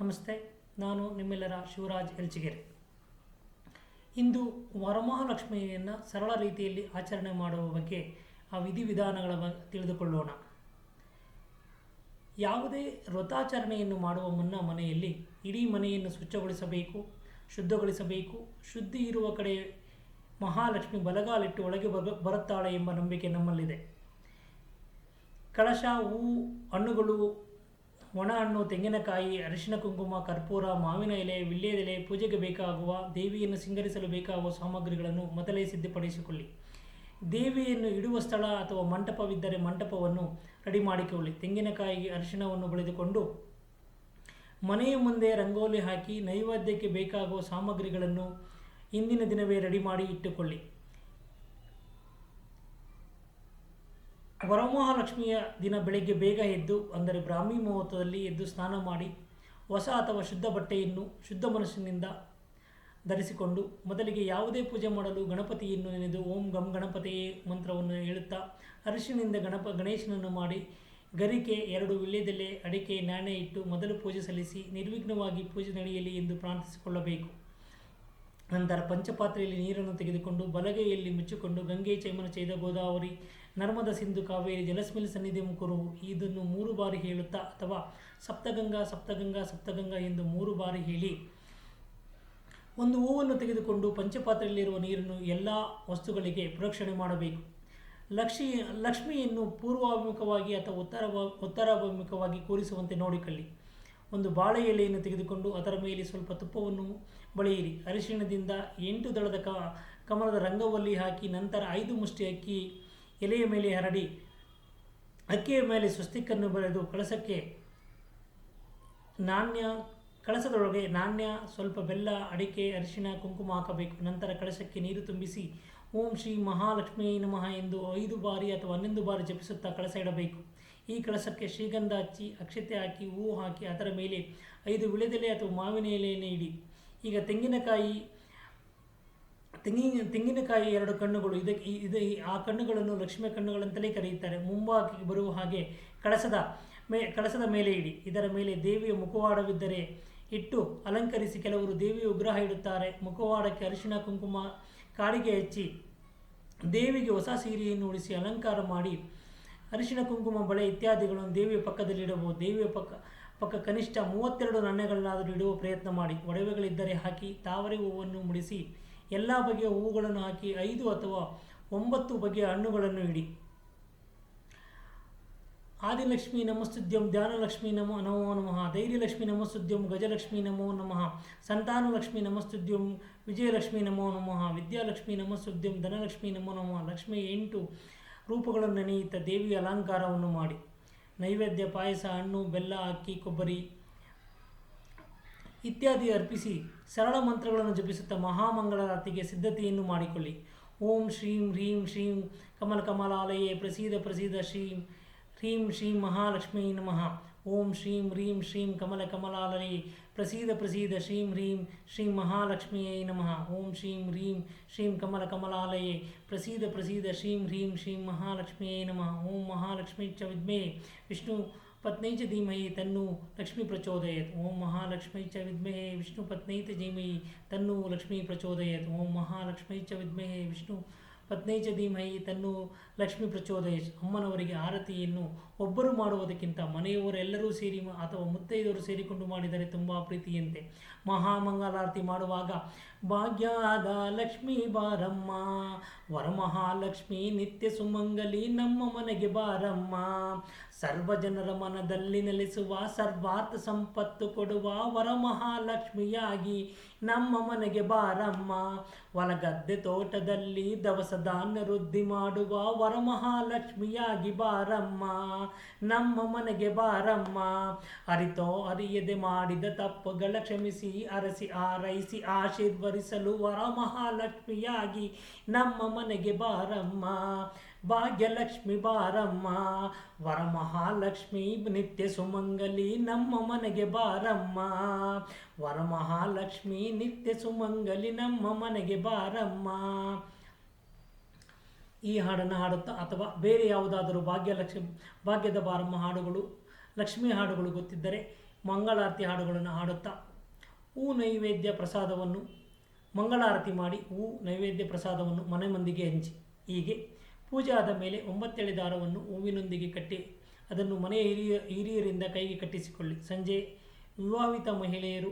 ನಮಸ್ತೆ, ನಾನು ನಿಮ್ಮೆಲ್ಲರ ಶಿವರಾಜ್ ಎಲ್ಚಿಗೆರೆ. ಇಂದು ವರಮಹಾಲಕ್ಷ್ಮಿಯನ್ನು ಸರಳ ರೀತಿಯಲ್ಲಿ ಆಚರಣೆ ಮಾಡುವ ಬಗ್ಗೆ ಆ ವಿಧಿವಿಧಾನಗಳ ಬಗ್ಗೆ ತಿಳಿದುಕೊಳ್ಳೋಣ. ಯಾವುದೇ ವ್ರತಾಚರಣೆಯನ್ನು ಮಾಡುವ ಮುನ್ನ ಮನೆಯಲ್ಲಿ ಇಡೀ ಮನೆಯನ್ನು ಸ್ವಚ್ಛಗೊಳಿಸಬೇಕು, ಶುದ್ಧಗೊಳಿಸಬೇಕು, ಶುದ್ಧಿ ಇರುವ ಕಡೆ ಮಹಾಲಕ್ಷ್ಮಿ ಬಲಗಾಲಿಟ್ಟು ಒಳಗೆ ಬರುತ್ತಾಳೆ ಎಂಬ ನಂಬಿಕೆ ನಮ್ಮಲ್ಲಿದೆ. ಕಳಶ ಹೂವು ಹಣ್ಣುಗಳು ಒಣ ಹಣ್ಣು, ತೆಂಗಿನಕಾಯಿ, ಅರಿಶಿನ ಕುಂಕುಮ, ಕರ್ಪೂರ, ಮಾವಿನ ಎಲೆ ವಿಳ್ಯದೆಲೆ ಪೂಜೆಗೆ ಬೇಕಾಗುವ ದೇವಿಯನ್ನು ಸಿಂಗರಿಸಲು ಬೇಕಾಗುವ ಸಾಮಗ್ರಿಗಳನ್ನು ಮೊದಲೇ ಸಿದ್ಧಪಡಿಸಿಕೊಳ್ಳಿ. ದೇವಿಯನ್ನು ಇಡುವ ಸ್ಥಳ ಅಥವಾ ಮಂಟಪವಿದ್ದರೆ ಮಂಟಪವನ್ನು ರೆಡಿ ಮಾಡಿಕೊಳ್ಳಿ. ತೆಂಗಿನಕಾಯಿಗೆ ಅರಿಶಿಣವನ್ನು ಬಳಿದುಕೊಂಡು ಮನೆಯ ಮುಂದೆ ರಂಗೋಲಿ ಹಾಕಿ ನೈವೇದ್ಯಕ್ಕೆ ಬೇಕಾಗುವ ಸಾಮಗ್ರಿಗಳನ್ನು ಇಂದಿನ ದಿನವೇ ರೆಡಿ ಮಾಡಿ ಇಟ್ಟುಕೊಳ್ಳಿ. ವರಮಹಾಲಕ್ಷ್ಮಿಯ ದಿನ ಬೆಳಗ್ಗೆ ಬೇಗ ಎದ್ದು, ಅಂದರೆ ಬ್ರಾಹ್ಮಿ ಮುಹೂರ್ತದಲ್ಲಿ ಎದ್ದು ಸ್ನಾನ ಮಾಡಿ, ಹೊಸ ಅಥವಾ ಶುದ್ಧ ಬಟ್ಟೆಯನ್ನು ಶುದ್ಧ ಮನಸ್ಸಿನಿಂದ ಧರಿಸಿಕೊಂಡು ಮೊದಲಿಗೆ ಯಾವುದೇ ಪೂಜೆ ಮಾಡಲು ಗಣಪತಿಯನ್ನು ನೆನೆದು ಓಂ ಗಂ ಗಣಪತಿಯೇ ಮಂತ್ರವನ್ನು ಹೇಳುತ್ತಾ ಅರಿಶಿನಿಂದ ಗಣಪ, ಗಣೇಶನನ್ನು ಮಾಡಿ, ಗರಿಕೆ ಎರಡು ವಿಳ್ಯದೆಲೆ, ಅಡಿಕೆ ನಾಣ್ಯ ಇಟ್ಟು ಮೊದಲು ಪೂಜೆ ಸಲ್ಲಿಸಿ ನಿರ್ವಿಘ್ನವಾಗಿ ಪೂಜೆ ನಡೆಯಲಿ ಎಂದು ಪ್ರಾರ್ಥಿಸಿಕೊಳ್ಳಬೇಕು. ನಂತರ ಪಂಚಪಾತ್ರೆಯಲ್ಲಿ ನೀರನ್ನು ತೆಗೆದುಕೊಂಡು ಬಲಗೈಯಲ್ಲಿ ಮುಚ್ಚಿಕೊಂಡು ಗಂಗೆ ಚೈಮನ ಚೈದ ಗೋದಾವರಿ, ನರ್ಮದ ಸಿಂಧು ಕಾವೇರಿ ಜಲಸ್ಮಿಲ್ ಸನ್ನಿಧಿ ಮುಖರು ಇದನ್ನು ಮೂರು ಬಾರಿ ಹೇಳುತ್ತಾ ಅಥವಾ ಸಪ್ತಗಂಗಾ ಸಪ್ತಗಂಗಾ ಸಪ್ತಗಂಗಾ ಎಂದು ಮೂರು ಬಾರಿ ಹೇಳಿ. ಒಂದು ಹೂವನ್ನು ತೆಗೆದುಕೊಂಡು ಪಂಚಪಾತ್ರೆಯಲ್ಲಿರುವ ನೀರನ್ನು ಎಲ್ಲ ವಸ್ತುಗಳಿಗೆ ಪ್ರೋಕ್ಷಣೆ ಮಾಡಬೇಕು. ಲಕ್ಷ್ಮಿ ಲಕ್ಷ್ಮಿಯನ್ನು ಪೂರ್ವಾಭಿಮುಖವಾಗಿ ಅಥವಾ ಉತ್ತರ ಉತ್ತರಾಭಿಮುಖವಾಗಿ ಕೂರಿಸುವಂತೆ ನೋಡಿಕೊಳ್ಳಿ. ಒಂದು ಬಾಳೆ ಎಲೆಯನ್ನು ತೆಗೆದುಕೊಂಡು ಅದರ ಮೇಲೆ ಸ್ವಲ್ಪ ತುಪ್ಪವನ್ನು ಬಳಿಯಿರಿ. ಅರಿಶಿಣದಿಂದ ಎಂಟು ದಳದ ಕ, ಕಮಲದ ರಂಗವಲ್ಲಿ ಹಾಕಿ ನಂತರ ಐದು ಮುಷ್ಟಿ ಅಕ್ಕಿ ಎಲೆಯ ಮೇಲೆ ಹರಡಿ, ಅಕ್ಕಿಯ ಮೇಲೆ ಸ್ವಸ್ತಿಕನ್ನು ಬರೆದು ಕಳಸಕ್ಕೆ ನಾಣ್ಯ, ಕಳಸದೊಳಗೆ ನಾಣ್ಯ, ಸ್ವಲ್ಪ ಬೆಲ್ಲ, ಅಡಿಕೆ, ಅರಿಶಿಣ, ಕುಂಕುಮ ಹಾಕಬೇಕು. ನಂತರ ಕಳಸಕ್ಕೆ ನೀರು ತುಂಬಿಸಿ ಓಂ ಶ್ರೀ ಮಹಾಲಕ್ಷ್ಮೀ ನಮಃ ಎಂದು ಐದು ಬಾರಿ ಅಥವಾ ಹನ್ನೊಂದು ಬಾರಿ ಜಪಿಸುತ್ತಾ ಕಳಸ ಇಡಬೇಕು. ಈ ಕಳಸಕ್ಕೆ ಶ್ರೀಗಂಧ ಹಚ್ಚಿ, ಅಕ್ಷತೆ ಹಾಕಿ, ಹೂವು ಹಾಕಿ, ಅದರ ಮೇಲೆ ಐದು ವಿಳೆದೆಲೆ ಅಥವಾ ಮಾವಿನ ಎಲೆಯನ್ನು ಇಡಿ. ಈಗ ತೆಂಗಿನಕಾಯಿ ತೆಂಗಿನ ತೆಂಗಿನಕಾಯಿ ಎರಡು ಕಣ್ಣುಗಳು, ಇದಕ್ಕೆ ಇದು ಆ ಕಣ್ಣುಗಳನ್ನು ಲಕ್ಷ್ಮಿಯ ಕಣ್ಣುಗಳಂತಲೇ ಕರೆಯುತ್ತಾರೆ. ಮುಂಭಾಗಕ್ಕೆ ಬರುವ ಹಾಗೆ ಕಳಸದ ಮೇ, ಕಳಸದ ಮೇಲೆ ಇಡಿ. ಇದರ ಮೇಲೆ ದೇವಿಯ ಮುಖವಾಡವಿದ್ದರೆ ಇಟ್ಟು ಅಲಂಕರಿಸಿ ಕೆಲವರು ದೇವಿಯ ವಿಗ್ರಹ ಇಡುತ್ತಾರೆ. ಮುಖವಾಡಕ್ಕೆ ಅರಿಶಿಣ, ಕುಂಕುಮ, ಕಾಡಿಗೆ ಹಚ್ಚಿ ದೇವಿಗೆ ಹೊಸ ಸೀರೆಯನ್ನು ಉಳಿಸಿ ಅಲಂಕಾರ ಮಾಡಿ ಅರಿಶಿಣ ಕುಂಕುಮ ಬಳೆ ಇತ್ಯಾದಿಗಳನ್ನು ದೇವಿಯ ಪಕ್ಕದಲ್ಲಿಡಬಹುದು ದೇವಿಯ ಪಕ್ಕ ಪಕ್ಕ ಕನಿಷ್ಠ ಮೂವತ್ತೆರಡು ನಾಣ್ಯಗಳನ್ನಾದರೂ ಇಡುವ ಪ್ರಯತ್ನ ಮಾಡಿ. ಒಡವೆಗಳಿದ್ದರೆ ಹಾಕಿ, ತಾವರೆ ಹೂವನ್ನು ಮುಡಿಸಿ, ಎಲ್ಲ ಬಗೆಯ ಹೂವುಗಳನ್ನು ಹಾಕಿ, ಐದು ಅಥವಾ ಒಂಬತ್ತು ಬಗೆಯ ಹಣ್ಣುಗಳನ್ನು ಇಡಿ. ಆದಿಲಕ್ಷ್ಮಿ ನಮಸ್ತುದ್ಯಂ, ಧ್ಯಾನಲಕ್ಷ್ಮಿ ನಮೋ ನಮೋ ನಮಃ. ಧೈರ್ಯಲಕ್ಷ್ಮಿ ನಮಸ್ತುದ್ಯಂ, ಗಜಲಕ್ಷ್ಮಿ ನಮೋ ನಮಃ. ಸಂತಾನಲಕ್ಷ್ಮಿ ನಮಸ್ತುದ್ಯಂ, ವಿಜಯಲಕ್ಷ್ಮಿ ನಮೋ ನಮಃ. ವಿದ್ಯಾಲಕ್ಷ್ಮಿ ನಮಸ್ತುದ್ಯಂ, ಧನಲಕ್ಷ್ಮಿ ನಮೋ ನಮಃ. ಲಕ್ಷ್ಮಿ ಎಂಟು ರೂಪಗಳನ್ನು ನೆನೆಯುತ್ತಾ ದೇವಿಯ ಅಲಂಕಾರವನ್ನು ಮಾಡಿ. ನೈವೇದ್ಯ, ಪಾಯಸ, ಹಣ್ಣು, ಬೆಲ್ಲ, ಅಕ್ಕಿ, ಕೊಬ್ಬರಿ ಇತ್ಯಾದಿ ಅರ್ಪಿಸಿ ಸರಳ ಮಂತ್ರಗಳನ್ನು ಜಪಿಸುತ್ತಾ ಮಹಾಮಂಗಳಾರತಿಗೆ ಸಿದ್ಧತೆಯನ್ನು ಮಾಡಿಕೊಳ್ಳಿ. ಓಂ ಶ್ರೀಂ ಹ್ರೀಂ ಶ್ರೀಂ ಕಮಲ ಕಮಲಾಲಯೇ ಪ್ರಸೀದ ಪ್ರಸೀದ ಶ್ರೀಂ ಹ್ರೀಂ ಶ್ರೀಂ ಮಹಾಲಕ್ಷ್ಮೀ ನಮಃ. ಓಂ ಶ್ರೀಂ ಹ್ರೀಂ ಶ್ರೀಂ ಕಮಲ ಕಮಲಾಲಯೇ ಪ್ರಸೀದ ಪ್ರಸೀದ ಶ್ರೀಂ ಹ್ರೀಂ ಶ್ರೀಂ ಮಹಾಲಕ್ಷ್ಮಿಯೇ ನಮಃ ಓಂ ಶ್ರೀಂ ಹ್ರೀಂ ಶ್ರೀಂ ಕಮಲ ಕಮಲಾಲಯೇ ಪ್ರಸೀದ ಪ್ರಸೀದ ಶ್ರೀಂ ಹ್ರೀಂ ಶ್ರೀಂ ಮಹಾಲಕ್ಷ್ಮಿಯೇ ನಮಃ ಓಂ ಮಹಾಲಕ್ಷ್ಮೀ ಚ ವಿದ್ಮೇ ವಿಷ್ಣು ಪತ್ನೈ ಚ ಧೀಮಹಿ ತನ್ನು ಲಕ್ಷ್ಮೀ ಪ್ರಚೋದಯತ್ ಓಂ ಮಹಾಲಕ್ಷ್ಮೈ ಚ ವಿದ್ಮಹೇ ವಿಷ್ಣು ಪತ್ನೈ ಚ ಧೀಮಹಿ ತನ್ನು ಲಕ್ಷ್ಮೀ ಪ್ರಚೋದಯತ್ ಓಂ ಮಹಾಲಕ್ಷ್ಮೈ ಚ ವಿದ್ಮಹೇ ವಿಷ್ಣು ಪತ್ನೈ ಚ ಧೀಮಹಿ ತನ್ನು ಲಕ್ಷ್ಮೀ ಪ್ರಚೋದಯ ಅಮ್ಮನವರಿಗೆ ಆರತಿಯನ್ನು ಒಬ್ಬರು ಮಾಡುವುದಕ್ಕಿಂತ ಮನೆಯವರೆಲ್ಲರೂ ಸೇರಿ ಅಥವಾ ಮುತ್ತೈದವರು ಸೇರಿಕೊಂಡು ಮಾಡಿದರೆ ತುಂಬ ಪ್ರೀತಿಯಂತೆ. ಮಹಾಮಂಗಲಾರತಿ ಮಾಡುವಾಗ, ಭಾಗ್ಯದ ಲಕ್ಷ್ಮೀ ಬಾರಮ್ಮ, ವರಮಹಾಲಕ್ಷ್ಮಿ ನಿತ್ಯ ಸುಮಂಗಲಿ ನಮ್ಮ ಮನೆಗೆ ಬಾರಮ್ಮ ಸರ್ವ ಜನರ ಮನದಲ್ಲಿ ನೆಲೆಸುವ ಸರ್ವಾರ್ಥ ಸಂಪತ್ತು ಕೊಡುವ ವರಮಹಾಲಕ್ಷ್ಮಿಯಾಗಿ ನಮ್ಮ ಮನೆಗೆ ಬಾರಮ್ಮ. ಹೊಲಗದ್ದೆ ತೋಟದಲ್ಲಿ ದವಸ ಧಾನ್ಯ ವೃದ್ಧಿ ಮಾಡುವ ವರಮಹಾಲಕ್ಷ್ಮಿಯಾಗಿ ಬಾರಮ್ಮ. ನಮ್ಮ ಮನೆಗೆ ಬಾರಮ್ಮ. ಅರಿತೋ ಅರಿಯದೆ ಮಾಡಿದ ತಪ್ಪುಗಳ ಕ್ಷಮಿಸಿ, ಅರಸಿ, ಆರೈಸಿ ಆಶೀರ್ವರಿಸಲು ವರಮಹಾಲಕ್ಷ್ಮಿಯಾಗಿ ನಮ್ಮ ಮನೆಗೆ ಬಾರಮ್ಮ. ಭಾಗ್ಯಲಕ್ಷ್ಮಿ ಬಾರಮ್ಮ, ವರಮಹಾಲಕ್ಷ್ಮಿ ನಿತ್ಯ ಸುಮಂಗಲಿ ನಮ್ಮ ಮನೆಗೆ ಬಾರಮ್ಮ. ವರಮಹಾಲಕ್ಷ್ಮಿ ನಿತ್ಯ ಸುಮಂಗಲಿ ನಮ್ಮ ಮನೆಗೆ ಬಾರಮ್ಮ. ಈ ಹಾಡನ್ನು ಹಾಡುತ್ತಾ ಅಥವಾ ಬೇರೆ ಯಾವುದಾದರೂ ಭಾಗ್ಯಲಕ್ಷ್ಮಿ, ಭಾಗ್ಯದ ಬಾರಮ್ಮ ಹಾಡುಗಳು, ಲಕ್ಷ್ಮಿ ಹಾಡುಗಳು ಗೊತ್ತಿದ್ದರೆ ಮಂಗಳಾರತಿ ಹಾಡುಗಳನ್ನು ಹಾಡುತ್ತಾ ಹೂ ನೈವೇದ್ಯ ಪ್ರಸಾದವನ್ನು ಮಂಗಳಾರತಿ ಮಾಡಿ ಹೂ ನೈವೇದ್ಯ ಪ್ರಸಾದವನ್ನು ಮನೆ ಮಂದಿಗೆ ಹಂಚಿ. ಹೀಗೆ ಪೂಜೆ ಆದ ಮೇಲೆ ಒಂಬತ್ತೆಳೆ ದಾರವನ್ನು ಹೂವಿನೊಂದಿಗೆ ಕಟ್ಟಿ ಅದನ್ನು ಮನೆಯ ಹಿರಿಯ ಹಿರಿಯರಿಂದ ಕೈಗೆ ಕಟ್ಟಿಸಿಕೊಳ್ಳಿ. ಸಂಜೆ ವಿವಾಹಿತ ಮಹಿಳೆಯರು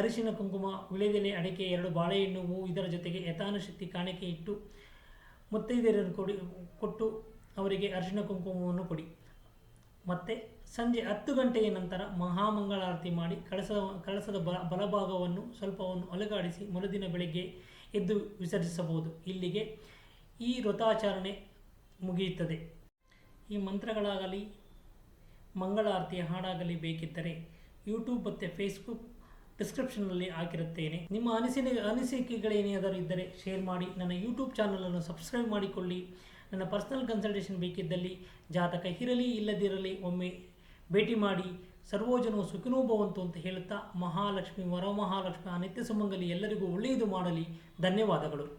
ಅರಿಶಿನ ಕುಂಕುಮ ವಿಳೆದೆಲೆ ಅಡಿಕೆ, ಎರಡು ಬಾಳೆಹಣ್ಣು ಹೂವು ಇದರ ಜೊತೆಗೆ ಯಥಾನುಶಕ್ತಿ ಕಾಣಿಕೆ ಇಟ್ಟು ಮುತ್ತೈದೆಯರನ್ನು ಕೊಡಿ, ಕೊಟ್ಟು ಅವರಿಗೆ ಅರಿಶಿನ ಕುಂಕುಮವನ್ನು ಕೊಡಿ. ಮತ್ತು ಸಂಜೆ ಹತ್ತು ಗಂಟೆಯ ನಂತರ ಮಹಾಮಂಗಳಾರತಿ ಮಾಡಿ ಕಳಸದ ಕಳಸದ ಬಲ, ಬಲಭಾಗವನ್ನು ಸ್ವಲ್ಪವನ್ನು ಅಲುಗಾಡಿಸಿ ಮರುದಿನ ಬೆಳಗ್ಗೆ ಎದ್ದು ವಿಸರ್ಜಿಸಬಹುದು. ಇಲ್ಲಿಗೆ ಈ ವ್ರತಾಚರಣೆ ಮುಗಿಯುತ್ತದೆ. ಈ ಮಂತ್ರಗಳಾಗಲಿ ಮಂಗಳಾರತಿಯ ಹಾಡಾಗಲಿ ಬೇಕಿದ್ದರೆ ಯೂಟ್ಯೂಬ್ ಮತ್ತು ಫೇಸ್ಬುಕ್ ಡಿಸ್ಕ್ರಿಪ್ಷನ್ನಲ್ಲಿ ಹಾಕಿರುತ್ತೇನೆ. ನಿಮ್ಮ ಅನಿಸಿಕೆ ಅನಿಸಿಕೆಗಳೇನಾದರೂ ಇದ್ದರೆ ಶೇರ್ ಮಾಡಿ, ನನ್ನ ಯೂಟ್ಯೂಬ್ ಚಾನಲನ್ನು ಸಬ್ಸ್ಕ್ರೈಬ್ ಮಾಡಿಕೊಳ್ಳಿ. ನನ್ನ ಪರ್ಸನಲ್ ಕನ್ಸಲ್ಟೇಷನ್ ಬೇಕಿದ್ದಲ್ಲಿ ಜಾತಕ ಇರಲಿ, ಇಲ್ಲದಿರಲಿ ಒಮ್ಮೆ ಭೇಟಿ ಮಾಡಿ. ಸರ್ವೋಜನವು ಸುಖಿನೋ ಭವಂತು ಅಂತ ಹೇಳುತ್ತಾ ಮಹಾಲಕ್ಷ್ಮಿ ವರಮಹಾಲಕ್ಷ್ಮಿ ಅನಿತ್ಯ ನಿತ್ಯ ಸುಮಂಗಲಿ ಎಲ್ಲರಿಗೂ ಒಳ್ಳೆಯದು ಮಾಡಲಿ. ಧನ್ಯವಾದಗಳು.